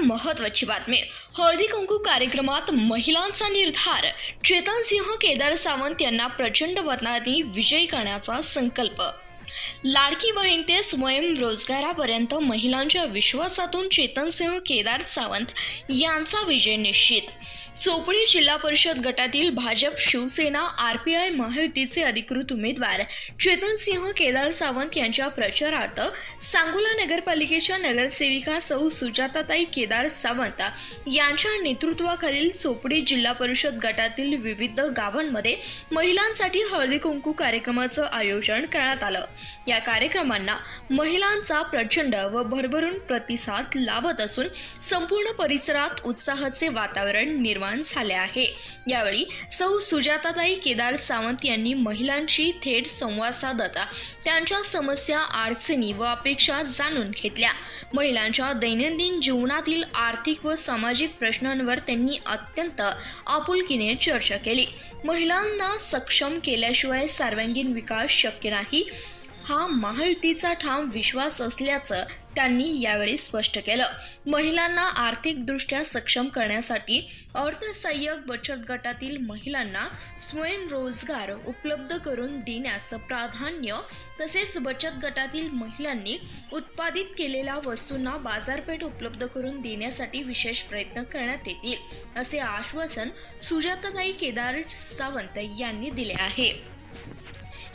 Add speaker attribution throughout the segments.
Speaker 1: महत्वाची बातमी. हळदी कुंकू कार्यक्रमात महिलांचा निर्धार. चेतन सिंह केदार सावंत यांना प्रचंड मतांनी विजयी करण्याचा संकल्प. लाडकी बहीण ते स्वयंरोजगारापर्यंत महिलांच्या विश्वासातून चेतन सिंह केदार सावंत यांचा विजय निश्चित. चोपडी जिल्हा परिषद गटातील Bhajap Shivsena R P I महायुतीचे अधिकृत उमेदवार चेतनसिंह केदार सावंत यांच्या प्रचारार्थ सांगोला नगरपालिकेच्या नगरसेविका सौ सुजाताताई केदार सावंत यांच्या नेतृत्वाखालील चोपडी जिल्हा परिषद गटातील विविध गावांमध्ये महिलांसाठी हळदी कुंकू कार्यक्रमाचं आयोजन करण्यात आलं. या कार्यक्रमांना महिलांचा प्रचंड व भरभरून प्रतिसाद लाभत असून संपूर्ण परिसरात उत्साहाचे वातावरण निर्माण झाले आहे. यावेळी सौ सुजाताताई केदार सावंत यांनी महिलांशी थेट संवाद साधत त्यांच्या समस्या अडचणी व अपेक्षा जाणून घेतल्या. महिलांच्या दैनंदिन जीवनातील आर्थिक व सामाजिक प्रश्नांवर त्यांनी अत्यंत आपुलकीने चर्चा केली. महिलांना सक्षम केल्याशिवाय सर्वांगीण विकास शक्य नाही. हा महायुतीचा ठाम विश्वास असल्याचं त्यांनी यावेळी स्पष्ट केलं. महिलांना आर्थिकदृष्ट्या सक्षम करण्यासाठी अर्थसहाय्यक बचत गटातील महिलांना स्वयंरोजगार उपलब्ध करून देण्यास प्राधान्य तसेच बचत गटातील महिलांनी उत्पादित केलेल्या वस्तूंना बाजारपेठ उपलब्ध करून देण्यासाठी विशेष प्रयत्न करण्यात येतील असे आश्वासन सुजाताताई केदार सावंत यांनी दिले आहे.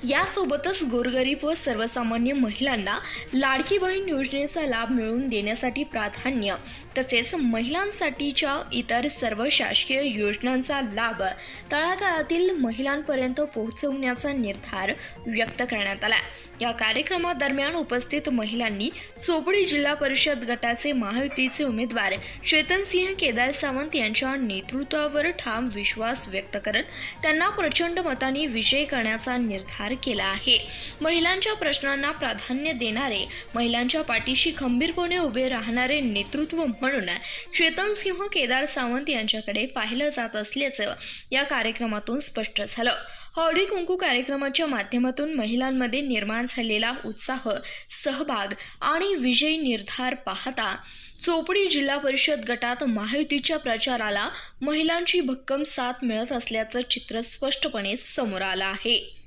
Speaker 1: यासोबतच गोरगरीब व सर्वसामान्य महिलांना लाडकी बहीण योजनेचा लाभ मिळवून देण्यासाठी प्राधान्य तसेच महिलांसाठीच्या इतर सर्व शासकीय योजनांचा लाभ तळागाळातील महिलांपर्यंत पोहोचवण्याचा निर्धार व्यक्त करण्यात आला. या कार्यक्रमादरम्यान उपस्थित महिलांनी चोपडी जिल्हा परिषद गटाचे महायुतीचे उमेदवार चेतनसिंह केदार सावंत यांच्या नेतृत्वावर ठाम विश्वास व्यक्त करत त्यांना प्रचंड मताने विजय करण्याचा निर्धार केला आहे. महिलांच्या प्रश्नांना प्राधान्य देणारे महिलांच्या पाठीशी खंबीरपणे उभे राहणारे नेतृत्व म्हणून चेतनसिंह केदार सावंत यांच्याकडे पाहिलं जात असल्याचं या कार्यक्रमातून स्पष्ट झालं. हळदी कुंकू कार्यक्रमाच्या माध्यमातून महिलांमध्ये निर्माण झालेला उत्साह सहभाग आणि विजयी निर्धार पाहता चोपडी जिल्हा परिषद गटात महायुतीच्या प्रचाराला महिलांची भक्कम साथ मिळत असल्याचं चित्र स्पष्टपणे समोर आलं आहे.